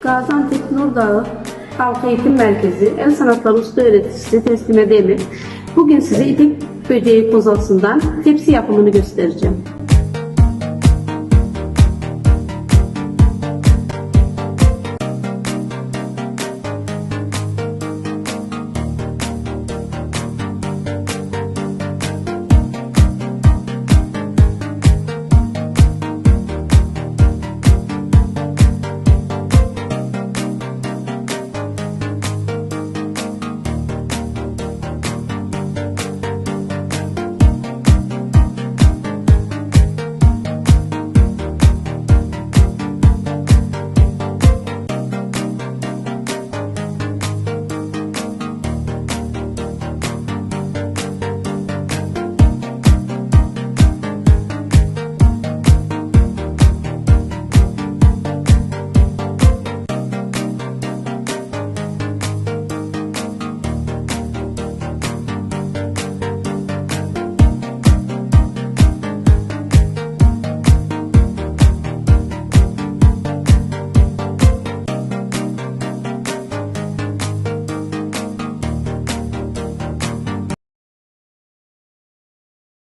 Gaziantep Nurdağı Halk Eğitim Merkezi El Sanatları Usta Öğretisi Teslime Demir. Bugün size ipek böceği kozalsından tepsi yapımını göstereceğim.